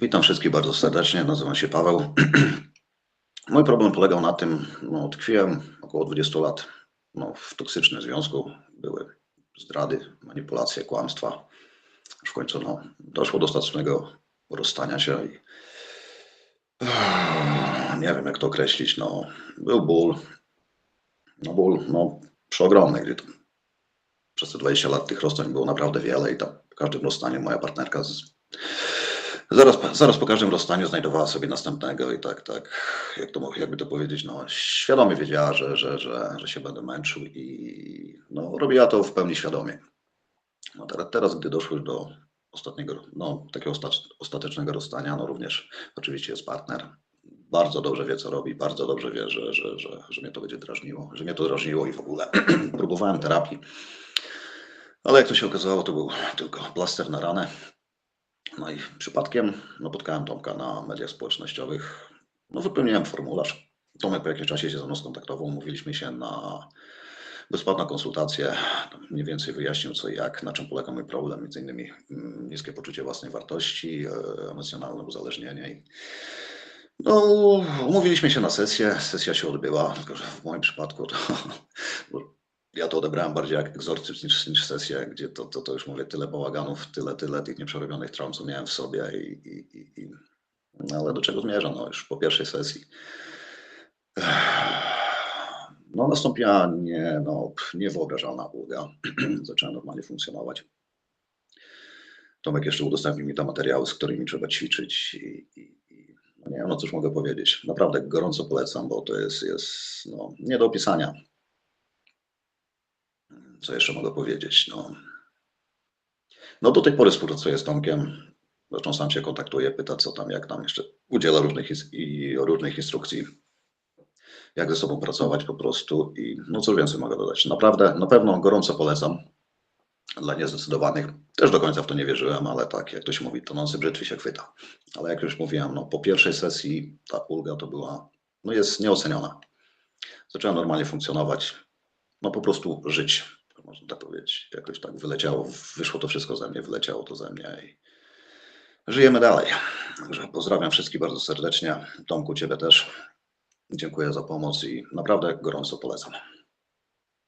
Witam wszystkich bardzo serdecznie, nazywam się Paweł. Mój problem polegał na tym, no tkwiłem około 20 lat no, w toksycznym związku. Były zdrady, manipulacje, kłamstwa. W końcu no, doszło do ostatecznego rozstania się i nie wiem jak to określić, no był ból, no ból, no przeogromny, gdzie to przez te 20 lat tych rozstań było naprawdę wiele i tam w każdym rozstaniu moja partnerka z, zaraz, zaraz po każdym rozstaniu znajdowała sobie następnego i tak, tak, jak to, jakby to powiedzieć, no świadomie wiedziała, że, że, że, że się będę męczył i no, robiła to w pełni świadomie. No teraz, teraz, gdy doszło już do ostatniego, no takiego osta- ostatecznego rozstania, no również oczywiście jest partner. Bardzo dobrze wie, co robi, bardzo dobrze wie, że, że, że, że mnie to będzie drażniło, że mnie to drażniło i w ogóle próbowałem terapii. Ale jak to się okazało, to był tylko plaster na ranę. No i przypadkiem napotkałem Tomka na mediach społecznościowych. No wypełniłem formularz. Tomek po jakimś czasie się ze mną skontaktował, umówiliśmy się na bezpłatną konsultację. Mniej więcej wyjaśnił co i jak, na czym polega mój problem, między innymi mm, niskie poczucie własnej wartości, e, emocjonalne uzależnienie. No, umówiliśmy się na sesję, sesja się odbyła, tylko że w moim przypadku to, ja to odebrałem bardziej jak egzorcyzm niż, niż sesję, gdzie to, to, to już mówię, tyle bałaganów, tyle, tyle tych nieprzerobionych traum, co miałem w sobie i, i, i, no, ale do czego zmierzam, no już po pierwszej sesji. No nastąpiła nie, no, niewyobrażalna ulga, zacząłem normalnie funkcjonować. Tomek jeszcze udostępnił mi te materiały, z którymi trzeba ćwiczyć i, i, i no nie wiem, no cóż mogę powiedzieć. Naprawdę gorąco polecam, bo to jest, jest no, nie do opisania. Co jeszcze mogę powiedzieć? No, no do tej pory współpracuję z Tomkiem. Zresztą sam się kontaktuje, pyta co tam, jak tam jeszcze. Udziela różnych i różnych instrukcji, jak ze sobą pracować po prostu i no co więcej mogę dodać. Naprawdę, na pewno gorąco polecam dla niezdecydowanych. Też do końca w to nie wierzyłem, ale tak, jak to się mówi, tonący brzytwy się chwyta. Ale jak już mówiłem, no po pierwszej sesji ta ulga to była, no jest nieoceniona. Zacząłem normalnie funkcjonować, no po prostu żyć, można powiedzieć. Jakoś tak wyleciało, wyszło to wszystko ze mnie, wyleciało to ze mnie i żyjemy dalej. Także pozdrawiam wszystkich bardzo serdecznie. Tomku, Ciebie też. Dziękuję za pomoc i naprawdę gorąco polecam.